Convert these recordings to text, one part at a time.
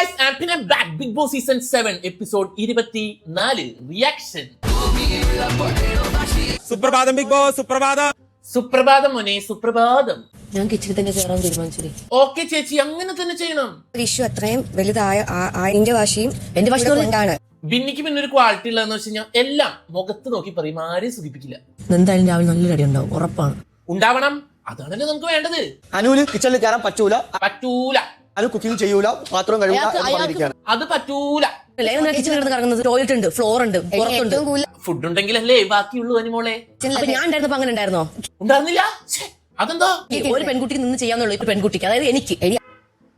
Guys and പിന്നെ back big boss season seven episode ഇരുപത്തി നാല് റിയാക്ഷൻ സുപ്രഭാതം ബിഗ് ബോസ് സുപ്രഭാതം. സുപ്രഭാതം മോനെ സുപ്രഭാതം. ഞാൻ കിച്ചണിൽ തന്നെ കയറാൻ തീരുമാനിച്ചു ഓക്കെ ചേച്ചി അങ്ങനെ തന്നെ ചെയ്യണം. ഇഷ്യൂ അത്രയും വലുതായ എന്റെ ഭാഷയും എന്റെ ഭാഷ കൊണ്ടാണ്. ബിന്നിക്ക് പിന്നെ ഒരു ക്വാളിറ്റി ഉള്ളതെന്ന് വെച്ച് കഴിഞ്ഞാൽ എല്ലാം മുഖത്ത് നോക്കി പറയും ആരെയും സുഖിപ്പിക്കില്ല എന്തായാലും രാവിലെ നല്ലൊരു അടി ഉണ്ടാവും ഉറപ്പാണ്. ഉണ്ടാവണം. അതാണല്ലോ നമുക്ക് വേണ്ടത്. അനുവിന് കിച്ചണിൽ കയറാൻ പറ്റൂല. പറ്റൂല. അനു കുക്കിംഗ് ചെയ്യൂല പാത്രം അയാൾക്ക് അത് പറ്റൂല. കിച്ചൺ കിടന്ന് കറങ്ങുന്നത് ടോയ്ലറ്റ് ഉണ്ട് ഫ്ലോർ ഉണ്ട് ഫുഡ് ഉണ്ടെങ്കിലല്ലേ ബാക്കിയുള്ളൂ അനിമോളെ ഞാൻ ഉണ്ടായിരുന്നപ്പോ അങ്ങനെ ഉണ്ടായിരുന്നോ? ഉണ്ടായിരുന്നില്ല? അതെന്താ? ഒരു പെൺകുട്ടിക്ക് നിന്ന് ചെയ്യാന്നുള്ളൂ ഒരു പെൺകുട്ടിക്ക്. അതായത് എനിക്ക് എനി-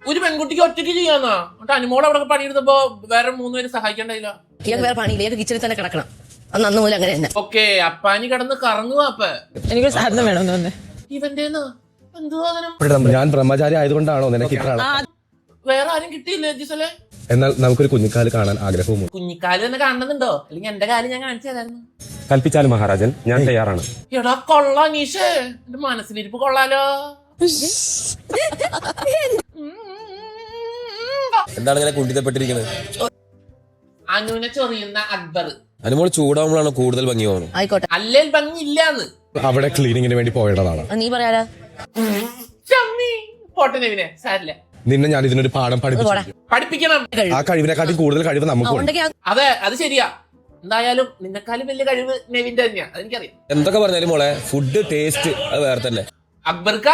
ഒരു പെൺകുട്ടിക്ക് ഒറ്റയ്ക്ക് ചെയ്യാന്നാ? എന്നിട്ട് അനുമോൾ അവിടെ പണിയെടുത്തപ്പോ വേറെ മൂന്നുപേര് സഹായിക്കണ്ടായില്ല? ഇയാൾക്ക് വേറെ പണിയില്ല ഇയാൾക്ക് കിച്ചണിൽ തന്നെ കിടക്കണം. അന്ന് അന്ന് മുതൽ അങ്ങനെ തന്നെ. ഓക്കെ അപ്പാനി കടന്ന് കറങ്ങുക അപ്പ. എനിക്കൊരു സാധനം വേണം ഇവന്റെ എന്ത് സാധനം ഞാൻ ബ്രഹ്മചാരി ആയതുകൊണ്ടാണോ നിനക്ക് ഇത്ര ആൾ? വേറെ ആരും കിട്ടിയില്ലേ ജിസലെ? എന്നാൽ നമുക്കൊരു കുഞ്ഞിക്കാൽ കാണാൻ ആഗ്രഹവും കുഞ്ഞിക്കാൽ തന്നെ കാണുന്നുണ്ടോ? അല്ലെങ്കിൽ എന്റെ കാൽ ഞാൻ കാണിച്ചു തരായിരുന്നു. കൽപ്പിച്ചാലും മഹാരാജൻ ഞാൻ തയ്യാറാണ്. എടാ കൊള്ളാം നീഷേ എന്റെ മനസ്സിലിരിപ്പ് കൊള്ളാലോ. എന്താണ് ഇങ്ങനെ കുണ്ടിതപ്പെട്ടിരിക്കുന്നത് അനുവിനെ ചൊറിയുന്ന അക്ബർ. അനുമോൾ ചൂടാവുമ്പോഴാണ് കൂടുതൽ ഭംഗി തോന്നുന്നത്. ആയിക്കോട്ടെ. അല്ലേ ഭംഗി ഇല്ലാന്ന് അവിടെ ക്ലീനിങ്ങിന് വേണ്ടി പോയതാണ്. നീ പറയാലാ ചമ്മി പോട്ടെ നെവിനെ സാരില്ല. നിന്നെ ഞാൻ ഇതിനൊരു പാഠം പഠിപ്പിച്ചു പഠിപ്പിക്കണം. ആ കഴിവിനെക്കാട്ടി കൂടുതൽ കഴിവ് ഉണ്ടെങ്കിൽ അതെ അത് ശരിയാ. എന്തായാലും നിന്നെക്കാളും വലിയ കഴിവ് നെവിന്റെ തന്നെയാ. അതെനിക്കറിയാം. എന്തൊക്കെ പറഞ്ഞാലും മോളെ ഫുഡ് ടേസ്റ്റ് അത് വേറെ തന്നെ. അക്ബർക്ക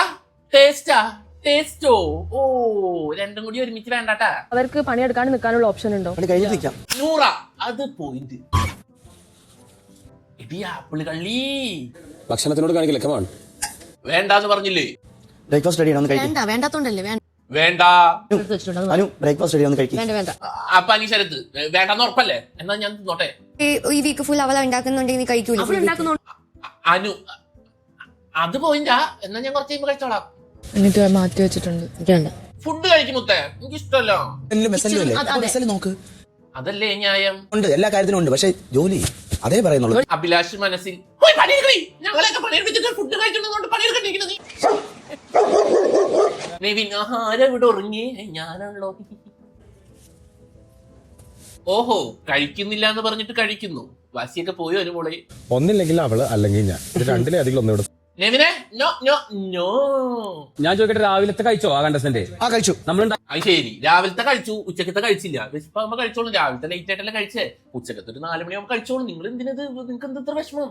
ടേസ്റ്റാ ടേസ്റ്റോ ഓ? രണ്ടും കൂടി ഒരുമിച്ച് വേണ്ടാട്ടാ. അവർക്ക് പണിയെടുക്കാൻ നിൽക്കാനുള്ള ഓപ്ഷൻ ഉണ്ടോ? നൂറ അത് പോയിന്റ് ആപ്പിൾ കള്ളി. ഭക്ഷണത്തിനോട് കാണിക്കില്ല? കമാണ് വേണ്ടാന്ന് പറഞ്ഞില്ലേ? ബ്രേക്ക്ഫാസ്റ്റ് റെഡി വേണ്ട വേണ്ടാത്തോണ്ടല്ലേ വേണ്ട. വേണ്ട. അനു ബ്രേക്ക്ഫാസ്റ്റ് റെഡി ഒന്ന് കഴിക്കും. വേണ്ട വേണ്ട. അപ്പൊ അനി ശരത്ത് വേണ്ടെന്ന് ഉറപ്പല്ലേ? എന്നാ ഞാൻ നോട്ടെ ഈ- ഈ വീക്ക് ഫുൾ അവള ഉണ്ടാക്കുന്നുണ്ടെങ്കിൽ നീ കഴിക്കൂല? അവൾ ഉണ്ടാക്കുന്നു. അനു അത് പോയിന്റാ. എന്നാ ഞാൻ കുറച്ച് കഴിയുമ്പോ കഴിച്ചോളാം. എന്നിട്ട് മാറ്റി വെച്ചിട്ടുണ്ട്. വേണ്ട. ഫുഡ് കഴിക്കുമുത്തേ എനിക്ക് ഇഷ്ടമല്ല അതെ. മെസ്സൽ നോക്ക്. അതല്ലേ ന്യായം? ഉണ്ട് എല്ലാ കാര്യത്തിനും ഉണ്ട്. പക്ഷെ ജോലി അതേ പറയുന്നുള്ളൂ. അഭിലാഷ് മനസ്സിൽ "പോയി പണിയെടുക്കണേ ഞങ്ങളെയൊക്കെ പണിയെടുപ്പിച്ചിട്ട് ഫുഡ് കഴിച്ചിട്ടുണ്ടോണ്ട് പണിയെടുക്കണ്ടിരിക്കുന്നത് നെവിൻ ആഹാരം ഇവിടെ ഉറങ്ങി? ഞാനാണല്ലോ. ഓഹോ കഴിക്കുന്നില്ല എന്ന് പറഞ്ഞിട്ട് കഴിക്കുന്നു. വാസിയൊക്കെ പോയോ ഒരു മോളെ? ഒന്നില്ലെങ്കിൽ അവൾ അല്ലെങ്കിൽ ഞാൻ. ഇത് രണ്ടിലധികം ഒന്നും ഇവിടെ നെവിനെ നോ നോ നോ ഞാൻ ചോദിക്കട്ടെ രാവിലത്തെ കഴിച്ചോ ആ കണ്ടസ്റ്റന്റ്? ആ കഴിച്ചു. നമ്മൾ അത് ശരി. രാവിലത്തെ കഴിച്ചു ഉച്ചക്കത്തെ കഴിച്ചില്ല. വിശപ്പാകുമ്പോ കഴിച്ചോളൂ. രാവിലത്തെ ലൈറ്റ് ആയിട്ടല്ലേ കഴിച്ചേ. ഉച്ചക്കത്തെ ഒരു നാല് മണിയാകുമ്പോ കഴിച്ചോളൂ. നിങ്ങൾ എന്തിനത് നിങ്ങൾക്ക് എന്താ വിഷമം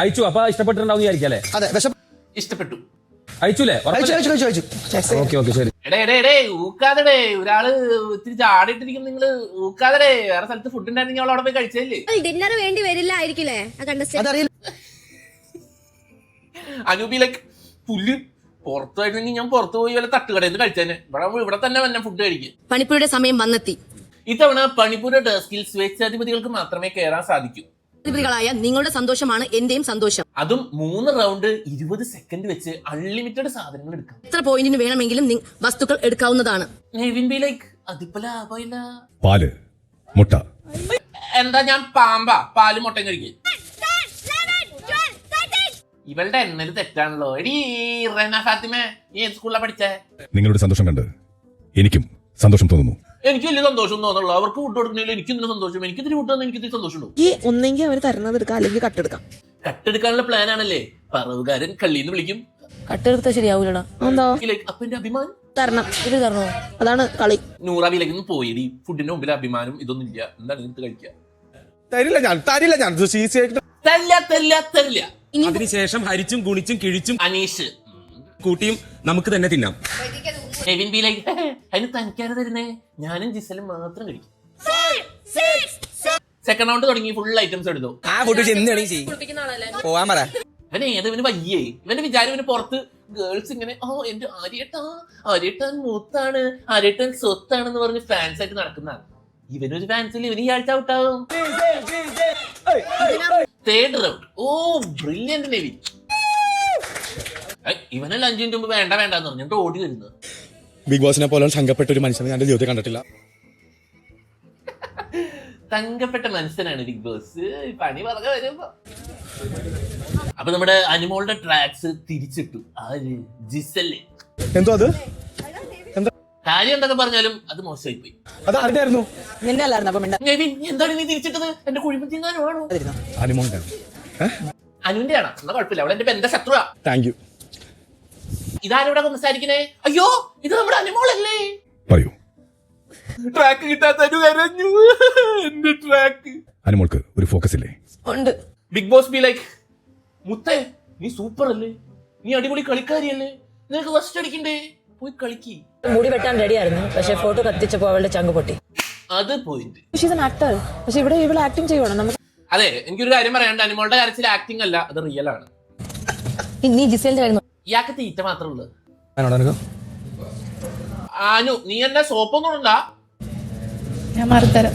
കഴിച്ചു. അപ്പൊ ഇഷ്ടപ്പെട്ടിട്ടുണ്ടാവും വിചാരിക്കല്ലേ അതെ വിശപ്പ് ഇഷ്ടപ്പെട്ടു. കഴിച്ചു ഓക്കെ ഓക്കെ ശരി. എടേ എടേ എടേ ഊക്കാതെടേ ഒരാൾ ഇത്തിരി ചാടിയിട്ടിരിക്കും നിങ്ങൾ ഊക്കാതെടേ വേറെ സ്ഥലത്ത് ഫുഡ് ഉണ്ടായിരുന്നെങ്കിൽ അവൾ അവിടെ പോയി കഴിച്ചല്ലേ ഡിന്നർ വേണ്ടി വരില്ലായിരിക്കില്ലേ? അനൂപി ലൈക്ക് പുല്ല് പുറത്തായിരുന്നെങ്കിൽ ഞാൻ പുറത്തു പോയി വല്ല തട്ടുകടയിൽ നിന്ന് കഴിച്ചേനെ. ഇവിടെ ഇവിടെ തന്നെ വന്നെ ഫുഡ് കഴിക്കും. പണിപ്പുരയുടെ സമയം വന്നെത്തി. ഇത്തവണ പണിപ്പുര ഡെസ്കിൽ സ്വേച്ഛാധിപതികൾക്ക് മാത്രമേ കയറാൻ സാധിക്കൂ. അധിപതികളായ നിങ്ങളുടെ സന്തോഷമാണ് എന്റെയും സന്തോഷം. അതും മൂന്ന് റൗണ്ട് ഇരുപത് സെക്കൻഡ് വെച്ച് അൺലിമിറ്റഡ് സാധനങ്ങൾ എടുക്കാം. എത്ര പോയിന്റിന് വേണമെങ്കിലും നി- വസ്തുക്കൾ എടുക്കാവുന്നതാണ്. നെവിൻ ബി ലൈക്ക് അതിപ്പോ ലാഭമില്ല. പാൽ മുട്ട. എന്താ ഞാൻ പാമ്പാ? പാൽ മുട്ടയും കഴിക്കും. ഇവളുടെ എണ്ണൽ തെറ്റാണല്ലോ. എടീ റെന ഫാത്തിമ നീ ഏത് സ്കൂളിലാ പഠിച്ചേ? നിങ്ങളുടെ സന്തോഷം കണ്ട് എനിക്കും സന്തോഷം തോന്നുന്നു. എനിക്ക് വലിയ സന്തോഷം തോന്നുള്ളൂ അവർക്ക് ഫുഡ് കൊടുക്കണമെങ്കിൽ എനിക്ക് ഇതിന് സന്തോഷം. എനിക്ക് ഇതിന് ഫുഡ് എനിക്ക് ഇതിന് സന്തോഷമുള്ളൂ. ഈ ഒന്നെങ്കിൽ അവർ തരുന്നത് എടുക്കാം അല്ലെങ്കിൽ കട്ടെടുക്കാം. കട്ടെടുക്കാനുള്ള പ്ലാൻ ആണല്ലേ? പറവുകാരൻ കള്ളിന്ന് വിളിക്കും. കട്ടെടുത്താ ശരിയാവൂലടാ. എന്താ ലൈക്ക് അപ്പൊ എന്റെ അഭിമാനം? തരണം. ഇത് തരണോ? അതാണ് കളി. നൂറാബിയിലേക്ക് ഒന്ന് പോയിടി. ഫുഡിന്റെ മുമ്പിൽ അഭിമാനം ഇതൊന്നും ഇല്ല. എന്താണ് നിങ്ങൾക്ക് കഴിക്കുക തരില്ല ഞാൻ തരില്ല ഞാൻ. ഇത് തല്ല തല്ല തല്ല അതിനുശേഷം ഹരിച്ചും ഗുണിച്ചും കിഴിച്ചും അനീഷ്. കൂട്ടിയും നമുക്ക് തന്നെ തിന്നാം. Nevin be like. അതിന് തനിക്കാണ് തരുന്നേ? ഞാനും ജിസലും മാത്രം കഴിക്കും. സെക്കൻഡ് റൗണ്ട് തുടങ്ങി ഫുൾ ഐറ്റംസ് എടുത്തു. ആ കുട്ടി എന്താണ് ചെയ്യും. പോവാൻ പറ. ഇവനെ ഏത് ഇവന് വയ്യേ? ഇവന്റെ വിചാരം ഇവന് പുറത്ത് ഗേൾസ് ഇങ്ങനെ ഓ എന്റെ ആര്യട്ടാ ആര്യട്ടൻ മൂത്താണ് ആര്യേട്ടൻ സ്വത്താണെന്ന് പറഞ്ഞ് ഫാൻസ് ആയിട്ട് നടക്കുന്നതാണ് ഇവനൊരു ഫാൻസിൽ ഇവന് ഈ ആഴ്ച ഔട്ടാവും third round oh brilliant navy. ഇവനല്ല അഞ്ചു മിനിറ്റ് മുമ്പ് വേണ്ട വേണ്ട എന്ന് പറഞ്ഞിട്ട് ഓടി വരുന്നത്. ബിഗ് ബോസിനെ പോലെ സംഘപ്പെട്ട ഒരു മനുഷ്യനെ ഞാൻ ജീവിതത്തിൽ കണ്ടിട്ടില്ല. തങ്കപ്പെട്ട മനുഷ്യനാണ് ബിഗ് ബോസ് പണി പറഞ്ഞ വരുമ്പോ. അപ്പൊ നമ്മുടെ അനിമോളുടെ ട്രാക്സ് തിരിച്ചിട്ടു. ആര് ജിസൽ എന്തോ അത്? കാര്യം എന്തൊക്കെ പറഞ്ഞാലും അത് മോശമായി പോയി എന്താണ് നീ തിരിച്ചിട്ടത്? എന്റെ കുഴിമത്തിങ്ങാനോ അനുമോളുടെ അനുവിന്റെ ആണ് എന്നാ കുഴപ്പമില്ല. അവളെ എന്റെ എന്റെ ശത്രുവാ. താങ്ക് യു ഇതാരോടെ സംസാരിക്കണേ അയ്യോ ഇത് നമ്മുടെ അനുമോളല്ലേ? പറയൂ. ട്രാക്ക് കിട്ടാത്ത അനു കരഞ്ഞു എന്റെ ട്രാക്ക് അനുമോൾക്ക് ഒരു ഫോക്കസ് ഇല്ലേ? ഉണ്ട്. ബിഗ് ബോസ് ബി ലൈക്ക് മുത്തേ നീ സൂപ്പർ അല്ലേ? നീ അടിപൊളി കളിക്കാരിയല്ലേ? നിനക്ക് ഫസ്റ്റ് അടിക്കണ്ടേ? പോയി കളിക്ക്. മുടി വെട്ടാൻ റെഡിയായിരുന്നു പക്ഷെ ഫോട്ടോ കത്തിച്ചപ്പോ അവളുടെ ചങ്ക് പൊട്ടി. അത് പോയിന്റ് ആക്ടർ പക്ഷെ ഇവിടെ ഇവിടെ ആക്ടിങ് ചെയ്യണം നമുക്ക് അതെ എനിക്കൊരു കാര്യം പറയാണ്ട് അനുമോളുടെ കാര്യത്തിൽ ആക്ടിങ് അല്ല അത് റിയൽ ആണ്. നീ ജിസേലിന്റെ കാര്യം ഇയാൾക്ക് തീറ്റ മാത്രമേ ഉള്ളൂ. അനു നീ എന്നെ സോപ്പൊന്നും ഇടണ്ട. ഞാൻ മാറിത്തരാം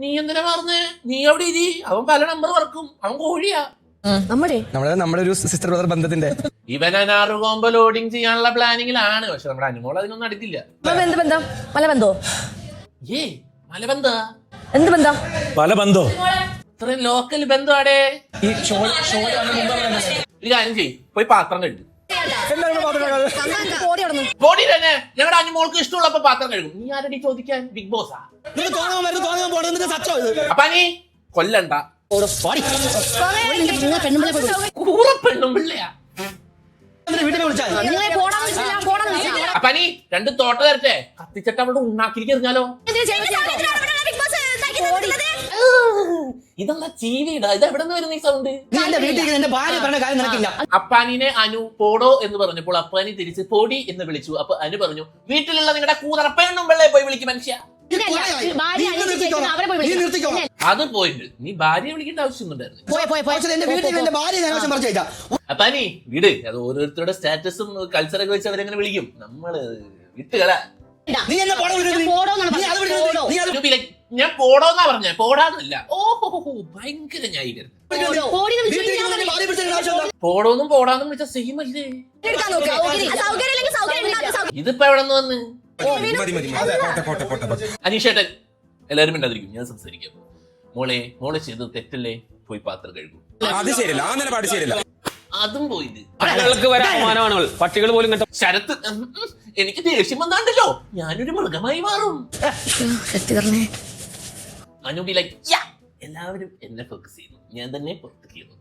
നീ എന്തിനാ പറഞ്ഞേ നീ അവിടെ ഇരി. അവൻ പല നമ്പർ വർക്കും അവൻ കോഴിയാ. നമ്മുടെ നമ്മുടെ നമ്മുടെ ഒരു സിസ്റ്റർ ബ്രദർ ബന്ധത്തിന്റെ. ഇവൻ അനാറ് കോമ്പോ ലോഡിങ് ചെയ്യാനുള്ള പ്ലാനിങ്ങിലാണ് പക്ഷെ നമ്മുടെ അനുമോൾ അതിനൊന്നും അടുത്തില്ല. എന്ത് ബന്ധം? പല ബന്ധോ? ഏ മലബന്ധാ എന്ത് ബന്ധം? പല ബന്ധോ? ഇത്രയും ലോക്കൽ ബന്ധമാടേ ഈ ഷോ ഷോ ഒരു കാര്യം ചെയ്യ്. പോയി പാത്രം കഴുകും. ബോഡി തന്നെ. ഞങ്ങളുടെ അനുമോൾക്ക് ഇഷ്ടമുള്ളപ്പോ പാത്രം കഴുകും. നീ ആരടി ചോദിക്കാൻ? ബിഗ് ബോസാ. അപ്പൊ നീ കൊല്ലണ്ട. അപ്പൊ നീ രണ്ട് തോട്ട തരട്ടെ. കത്തിച്ചിട്ട് അവിടെ ഉണ്ടാക്കിയിരിക്കാലോ ഇതെന്താ ചീവിടാ ഇത് എവിടെ നിന്ന് വരുന്ന ഈ സൗണ്ട് നീ വീട്ടിൽ എന്റെ ഭാര്യ പറഞ്ഞ കാര്യം നിനക്കില്ല. അപ്പാനിനെ അനു പോടോ എന്ന് പറഞ്ഞപ്പോൾ അപ്പാനി തിരിച്ച് പോടി എന്ന് വിളിച്ചു. അപ്പൊ അനു പറഞ്ഞു വീട്ടിലുള്ള നിങ്ങളുടെ കൂതറപ്പനും വെള്ളേ പോയി വിളിക്കും മനുഷ്യ. അത് പോയിട്ട് നീ ഭാര്യ വിളിക്കേണ്ട ആവശ്യമൊന്നുണ്ടായിരുന്നു അപ്പാനി വിട്. അത് ഓരോരുത്തരുടെ സ്റ്റാറ്റസും കൾച്ചറൊക്കെ വെച്ച് അവരെങ്ങനെ വിളിക്കും. നമ്മൾ വിട്ടുകള. നീ എന്നെ പോടാ ഞാൻ പോടോന്നാ പറഞ്ഞേ പോടാന്നല്ല. ഓഹോ ഭയങ്കര ന്യായീകരണം. പോടിന്ന്? പോടോന്നും വിളിച്ച സെയിം അല്ലേ? നോക്ക് സൗകര്യം സൗകര്യം ഉണ്ടാക്ക്, സൗകര്യം ഇതിപ്പോ എവിടെ നിന്ന് വന്ന്? അനീഷേട്ടൻ എല്ലാരും മിണ്ടാതിരിക്കും ഞാൻ സംസാരിക്കാം. മോളെ മോളെ ചെയ്തത് തെറ്റല്ലേ? പോയി പാത്രം കഴുകും. അത് ശരിയല്ല ആ നിലപാട് ശരിയല്ല. അതും പോയിന്റ് പട്ടികൾക്ക് വരെ അപമാനമാണ് പട്ടികൾ പോലും കണ്ട? ശരത്ത് എനിക്ക് ദേഷ്യം വന്നാണ്ടല്ലോ. ഞാനൊരു മൃഗമായി മാറും. അനുബി ലൈക്ക് എല്ലാവരും എന്നെ ഫോക്കസ് ചെയ്യുന്നു. ഞാൻ തന്നെ ചെയ്യുന്നു.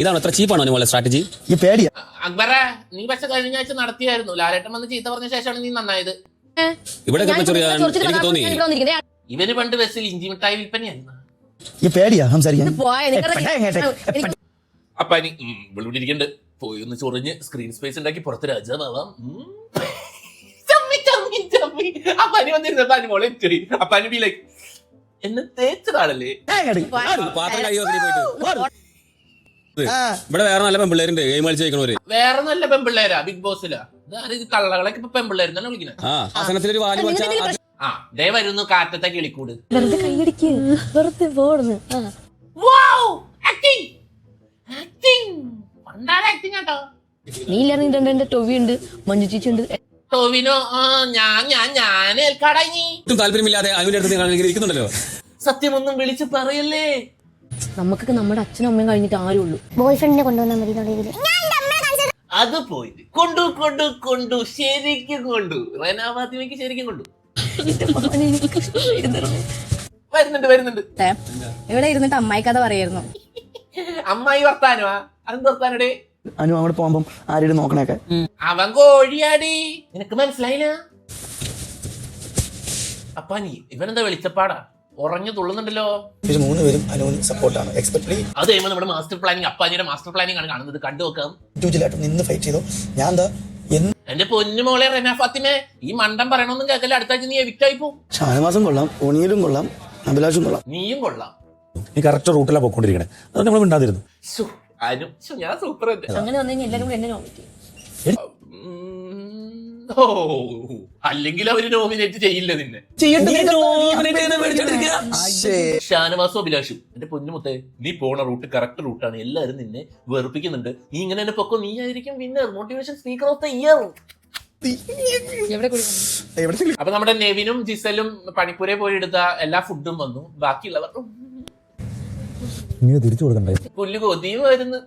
ഇതാണ് അത്ര ചീപ്പാണോ അനുമോളെ സ്ട്രാറ്റജി ഈ പേടിയാ. അക്ബറെ നീ പക്ഷെ കഴിഞ്ഞ ആഴ്ച നടത്തിയായിരുന്നു. ലാലേട്ടൻ വന്ന് ചീത്ത പറഞ്ഞ ശേഷമാണ് നീ നന്നായത്. ഇവിടെ എനിക്ക് തോന്നി. ഇവന് പണ്ട് ബസ്സിൽ ഇഞ്ചി മിഠായി വിൽപ്പനയായിരുന്നു. ഈ പേടിയാ സംസാരിക്കാൻ. പോയ എപ്പടാ ഇങ്ങോട്ട്? എപ്പടാ? അപ്പൊ ഇനി ഇവിടെ ഇരിക്കണ്ട്. പോയി ഒന്ന് ചൊറിഞ്ഞ് സ്ക്രീൻ സ്പേസ് ഉണ്ടാക്കി പുറത്ത് രാജാവാം അപ്പനി വന്നിരുന്നു അപ്പനി മോളെ അപ്പാനി ബി ലൈക്ക് എന്നെ തേച്ചതാണല്ലേ. പാത്രം കൈ പോയിട്ട് ഇവിടെ വേറെ നല്ല പെമ്പിള്ളേരുണ്ട് ഗെയിം കളിച്ച് കഴിക്കണവര് വേറെ നല്ല പെമ്പിള്ളേരാ ബിഗ് ബോസിലാ ഇത് കള്ളകളൊക്കെ ഇപ്പൊ പെമ്പിള്ളേര് തന്നെ വിളിക്കണേ ആ ആസനത്തിലൊരു വാൽ വെച്ചാൽ ആ ദേ വരുന്നു കാറ്റത്തെ കിളിക്കൂട്. വെറുതെ കൈയടിക്ക്. വെറുതെ പോടുന്നു. നീ ഇല്ലായിരുന്നു രണ്ട് ടൊവി ഉണ്ട് മഞ്ജു ചേച്ചി ഉണ്ട് ടോവിനോ ആ ഞാൻ ഞാൻ ഞാൻ ഏൽക്കാടാ ഇനി. ഒട്ടും താല്പര്യമില്ലാതെ അതിന്റെ അടുത്ത് നിങ്ങൾ ഇങ്ങനെ ഇരിക്കുന്നുണ്ടല്ലോ. സത്യമൊന്നും വിളിച്ച് പറയല്ലേ. നമുക്കൊക്കെ നമ്മുടെ അച്ഛനും അമ്മയും കഴിഞ്ഞിട്ട് ആരും ഉള്ളൂ. ബോയ് ഫ്രണ്ടിനെ കൊണ്ടുവന്നാൽ മതി എന്നുള്ള ഇതിൽ. അത് പോയി കൊണ്ടു കൊണ്ടു കൊണ്ടു ശരിക്കും കൊണ്ടു. റെനാ ഫാത്തിമയ്ക്ക് ശരിക്കും കൊണ്ടു. വരുന്നുണ്ട്. വരുന്നുണ്ട് ഇവിടെ ഇരുന്നിട്ട് അമ്മായി കഥ പറയായിരുന്നു? അമ്മായി വർത്താനോ അതെന്ത് വർത്താനടേ? അനു അങ്ങോട്ട് പോകുമ്പം ആരും നോക്കണേക്കെ അവൻ കോഴിയാടി. നിനക്ക് മനസ്സിലായില്ല? അപ്പാ നീ ഇവനെന്താ വെളിച്ചപ്പാടാ? ഉറഞ്ഞു തുള്ളുന്നുണ്ടല്ലോ. ഇത് മൂന്ന് പേരും അനുവിന് സപ്പോർട്ടാണ് എക്സ്പെക്ട്ലി അത് കഴിയുമ്പോൾ നമ്മുടെ മാസ്റ്റർ പ്ലാനിങ് അപ്പാജിയുടെ മാസ്റ്റർ പ്ലാനിങ് ആണ് കാണുന്നത്. കണ്ടു നോക്കാം. ഇൻഡിവിജ്വലായിട്ട് നിന്ന് ഫൈറ്റ് ചെയ്തു. ഞാൻ എന്താ എന്റെ പൊന്നു മോളെ റെന ഫാത്തിമെ ഈ മണ്ടം പറയണമെന്നും കേൾക്കല്ല? അടുത്ത ആഴ്ച നീ എവിക്റ്റ് ആയി പോകും ഷാനവാസം കൊള്ളാം ഒണിയിലും കൊള്ളാം അഭിലാഷും കൊള്ളാം. നീയും കൊള്ളാം. നീ കറക്റ്റ് റൂട്ടിലാണ് പോയിക്കൊണ്ടിരിക്കണേ. അത് നമ്മൾ മിണ്ടാതിരുന്നു. അനു ശ്ശോ, ഞാൻ സൂപ്പർ അങ്ങനെ വന്നു കഴിഞ്ഞാൽ എല്ലാവരും കൂടെ എന്നെ നോമിനേറ്റ് ചെയ്യും. ഓ അല്ലെങ്കിൽ അവർ നോമിനേറ്റ് ചെയ്യില്ല നിന്നെ. ഷാനവാസും അഭിലാഷും എന്റെ പൊന്നുമുത്തെ നീ പോണ റൂട്ട് കറക്റ്റ് റൂട്ടാണ് എല്ലാരും നിന്നെ വെറുപ്പിക്കുന്നുണ്ട്. നീ ഇങ്ങനെ തന്നെ പൊക്കോ നീ ആയിരിക്കും winner motivation speaker of the year എവിടെ കൂടി എവിടെ അപ്പൊ നമ്മുടെ നെവിനും ജിസലും പണിപ്പൂരെ പോയി എടുത്ത എല്ലാ ഫുഡും വന്നു. ബാക്കിയുള്ളവർ ഉം, നീ തിരിച്ചു കൊടുക്കണ്ടേ? പുല്ല് കൊതിയും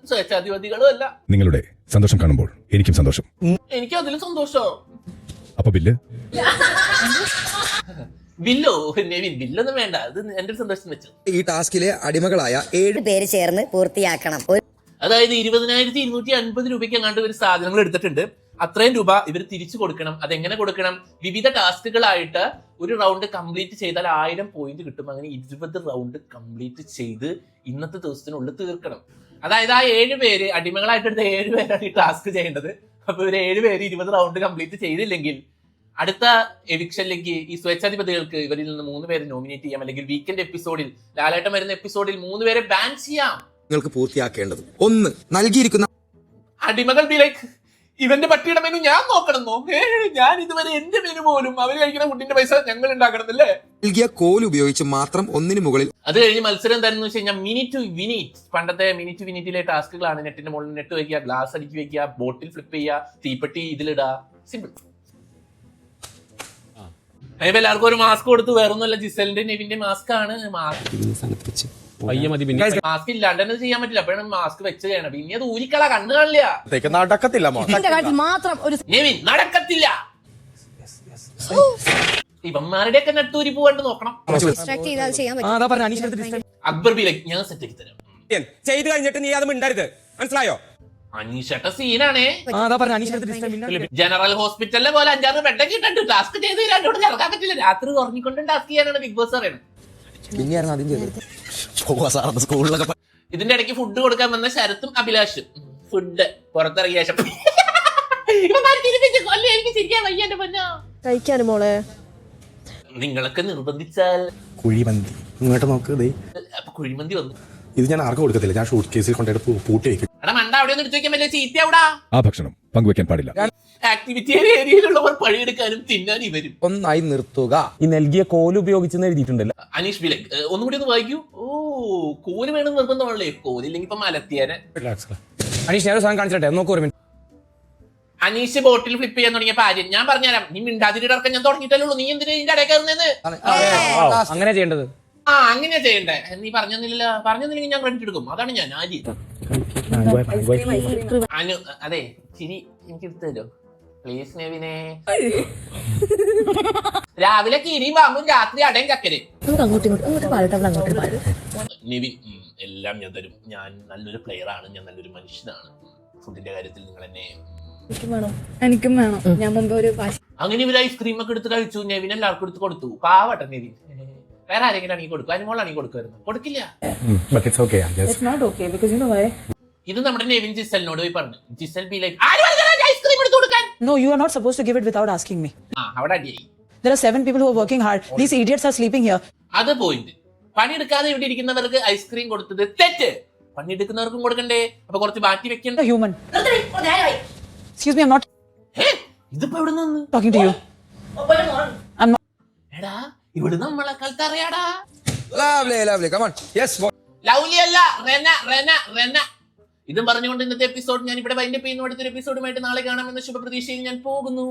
സ്വേച്ഛാധിപതികളും അല്ല. നിങ്ങളുടെ സന്തോഷം കാണുമ്പോൾ എനിക്കും സന്തോഷം. എനിക്ക് അതിലും സന്തോഷോ? അപ്പൊ ബില്ല്? ബില്ലോ? നെവിൻ ബില്ലൊന്നും വേണ്ട. അത് എന്റെ ഒരു സന്തോഷം വെച്ചു. ഈ ടാസ്കിലെ അടിമകളായ ഏഴ് പേര് ചേർന്ന് പൂർത്തിയാക്കണം. അതായത് ഇരുപതിനായിരത്തി ഇരുന്നൂറ്റി അൻപത് രൂപയ്ക്ക് അങ്ങാണ്ട് ഒരു സാധനങ്ങൾ എടുത്തിട്ടുണ്ട്. അത്രയും രൂപ ഇവർ തിരിച്ചു കൊടുക്കണം. അതെങ്ങനെ കൊടുക്കണം? വിവിധ ടാസ്കുകളായിട്ട് ഒരു റൗണ്ട് കംപ്ലീറ്റ് ചെയ്താൽ ആയിരം പോയിന്റ് കിട്ടും. അങ്ങനെ ഇരുപത് റൗണ്ട് കംപ്ലീറ്റ് ചെയ്ത് ഇന്നത്തെ ദിവസത്തിനുള്ളിൽ തീർക്കണം. അതായത് ആ ഏഴ് പേര് അടിമകളായിട്ട് എടുത്ത ഏഴ് പേരാണ് ഈ ടാസ്ക് ചെയ്യേണ്ടത്. അപ്പൊ ഇവർ ഏഴ് പേര് ഇരുപത് റൗണ്ട് കംപ്ലീറ്റ് ചെയ്തില്ലെങ്കിൽ അടുത്ത എവിക്ഷനിലേക്ക് ഈ സ്വേച്ഛാധിപതികൾക്ക് ഇവരിൽ നിന്ന് മൂന്ന് പേരെ നോമിനേറ്റ് ചെയ്യാം. അല്ലെങ്കിൽ വീക്കെൻഡ് എപ്പിസോഡിൽ ലാലേട്ടം വരുന്ന എപ്പിസോഡിൽ മൂന്ന് പേരെ ബാൻ ചെയ്യാം. നിങ്ങൾക്ക് പൂർത്തിയാക്കേണ്ടത്. ഒന്ന് നൽകിയിരിക്കുന്ന അടിമകൾ ബി ലൈക്ക് ഇവന്റെ പട്ടിയുടെ മെനു ഞാൻ നോക്കണമെന്നോ ഞാൻ ഇതുവരെ എന്റെ മെനു പോലും അവർ കഴിക്കുന്ന ഫുഡിന്റെ പൈസ ഞങ്ങൾ ഉണ്ടാക്കണമെന്നല്ലേ നൽകിയ കോൽ ഉപയോഗിച്ച് മാത്രം ഒന്നിനു മുകളിൽ അത് കഴിഞ്ഞ് മത്സരം എന്താണെന്ന് വെച്ച് കഴിഞ്ഞാൽ മിനി ടു വിനീറ്റ് പണ്ടത്തെ മിനിറ്റ് ടു വിനീറ്റിലെ ടാസ്കുകളാണ് നെറ്റിന്റെ മുകളിൽ നെറ്റ് വയ്ക്കുക ഗ്ലാസ് അടിച്ച് വെക്കുക ബോട്ടിൽ ഫ്ലിപ്പ് ചെയ്യുക തീപ്പെട്ടി ഇതിലിടുക. സിമ്പിൾ അതിപ്പോ എല്ലാവർക്കും ഒരു മാസ്ക് കൊടുത്ത്. വേറൊന്നുമല്ല ജിസലിന്റെ നെവിന്റെ മാസ്ക് ആണ്. മാസ്ക് പയ്യ മതി പിന്നെ മാസ്ക് ചെയ്യാൻ പറ്റില്ല. അപ്പോഴാണ് മാസ്ക് വെച്ച് ചെയ്യണം പിന്നെ അത് ഊരിക്കള കണ്ണു കാണില്ല. നടക്കത്തില്ല മോ എന്റെ കാര്യത്തിൽ മാത്രം ഒരു നെവിൻ നടക്കത്തില്ല. ഇവന്മാരുടെ ഒക്കെ നെട്ടൂരി പോവാണ്ട് നോക്കണം. ഡിസ്ട്രാക്ട് ചെയ്താൽ ചെയ്യാൻ പറ്റും. അക്ബർ ബി ലൈക് ഞാൻ സെറ്റ് ആക്കി തരാം. ചെയ്ത് കഴിഞ്ഞിട്ട് നീ അത് മിണ്ടരുത്. മനസ്സിലായോ? അനീഷട്ട സീനാണേ ജനറൽ ഹോസ്പിറ്റലിലെ പോലെ അഞ്ചാറ് ബെഡൊക്കെ ഇട്ടിട്ട് ടാസ്ക് ചെയ്ത് രണ്ടോട് ഇറങ്ങാൻ പറ്റില്ല. രാത്രി ഉറങ്ങിക്കൊണ്ടും ടാസ്ക് ചെയ്യാനാണ് ബിഗ് ബോസ് അറിയണം പിന്നെയായിരുന്നു ആദ്യം ചെയ്തത്. സ്കൂളിലൊക്കെ ഇതിന്റെ ഇടയ്ക്ക് ഫുഡ് കൊടുക്കാൻ വന്ന ശരത്തും അഭിലാഷും. ഫുഡ് പുറത്തിറങ്ങിയ ശേഷം. കഴിക്കാനും മോളെ. നിങ്ങളൊക്കെ നിർബന്ധിച്ചാൽ. കുഴിമന്തി. ഇങ്ങോട്ട് നോക്ക് ദേ. അപ്പൊ കുഴിമന്തി വന്നു. ഇത് ഞാൻ ആർക്കും കൊടുക്കത്തില്ല. ഞാൻ ഷൂട്ട് കേസിൽ കൊണ്ടുപോയിട്ട് പൂട്ടി വെക്കും എടാ മണ്ട അവിടെ ഒന്ന് എടുത്തു വെക്കാൻ പറ്റില്ല. ചീത്ത അവിടെ. ആ ഭക്ഷണം. പങ്കുവെക്കാൻ പാടില്ല. ആക്ടിവിറ്റി ഏരിയയിലുള്ളവർ പണിയെടുക്കാനും തിന്നാൻ ഇവരും ഒന്നായി നിർത്തുക. ഈ നൽകിയ കോൽ ഉപയോഗിച്ച് എഴുതിയിട്ടുണ്ടല്ലോ. അനീഷ് ബിലക് ഒന്നും ഒന്നുകൂടി ഒന്ന് വായിക്കൂ. ഓ കോൽ വേണം നിർബന്ധമാണല്ലേ. കോലില്ലെങ്കിൽ ഇപ്പൊ മലത്തിയാനെ അനീഷ് ഞാൻ സാധനം കാണിച്ചിട്ടെ? നോക്കൂ ഒരു മിനിറ്റ്. അനീഷ് ബോട്ടിൽ ഫ്ലിപ്പ് ചെയ്യാൻ തുടങ്ങിയ ആര്യം ഞാൻ പറഞ്ഞുതരാം. നീ മിണ്ടാതിരി ഞാൻ തുടങ്ങിയിട്ടല്ലേ ഉള്ളൂ. നീ എന്തിനാ ഇതിന്റെ ഇടയിൽ കയറുന്നത് അങ്ങനെ ചെയ്യേണ്ടത്. ആ അങ്ങനെ ചെയ്യണ്ടേ. നീ പറഞ്ഞില്ല പറഞ്ഞില്ലെങ്കിൽ ഞാൻ ക്രെഡിറ്റ് എടുക്കും. അതാണ് ഞാൻ ആജി അനു അതെ ചിരി എനിക്ക് എടുത്തല്ലോ പ്ലീസ് നെവിനെ. രാവിലെ കിരിയും പാമ്പും രാത്രി അടയും ചക്കര് നിവിൻ എല്ലാം ഞാൻ തരും. ഞാൻ നല്ലൊരു പ്ലെയർ ആണ്. ഞാൻ നല്ലൊരു മനുഷ്യനാണ്. ഫുഡിന്റെ കാര്യത്തിൽ നിങ്ങൾ എന്നെ ഉം, എനിക്കും വേണം. ഞാൻ മുമ്പ് ഒരു അങ്ങനെ ഇവർ ഐസ്ക്രീം ഒക്കെ എടുത്ത് കഴിച്ചു. നെവിൻ എല്ലാവർക്കും എടുത്ത് കൊടുത്തു. പാവട്ടെ നെവിൻ വേറെ ആരെങ്കിലും ആണെങ്കിൽ കൊടുക്കും. അനുമോളാണെങ്കിൽ കൊടുക്കുമായിരുന്നു കൊടുക്കില്ല. വൈ ഇത് നമ്മുടെ നെവിൻ ജിസലിനോട് പോയി പറഞ്ഞു. ജിസൽ ബി ലൈക്ക് ഐസ്ക്രീം എടുത്ത് കൊടുക്കാൻ. No, you are not supposed to give it without asking me. ആ അവിടെ അടിയായി. There are seven people who are working hard. These idiots are sleeping here. അത് പോയിന്റ് പണിയെടുക്കാതെ ഇവിടെ ഇരിക്കുന്നവർക്ക് ഐസ്ക്രീം കൊടുത്തത് തെറ്റ്. പണിയെടുക്കുന്നവർക്കും കൊടുക്കണ്ടേ? അപ്പൊ കുറച്ച് മാറ്റി വെക്കണ്ട. A human. Excuse me, I'm not ഏ ഇതിപ്പോ എവിടെ നിന്ന് talking to you. I'm not. എടാ ഇവിടെ നമ്മളെ കാലത്ത് അറിയാടാ lovely lovely come on yes lovely അല്ല. റെന റെന റെന. ഇതും പറഞ്ഞുകൊണ്ട് ഇന്നത്തെ എപ്പിസോഡ് ഞാൻ ഇവിടെ വൈൻഡപ്പ് ചെയ്യുന്നു. അടുത്തൊരു എപ്പിസോഡുമായിട്ട് നാളെ കാണാമെന്ന ശുഭപ്രതീക്ഷയിൽ ഞാൻ പോകുന്നു.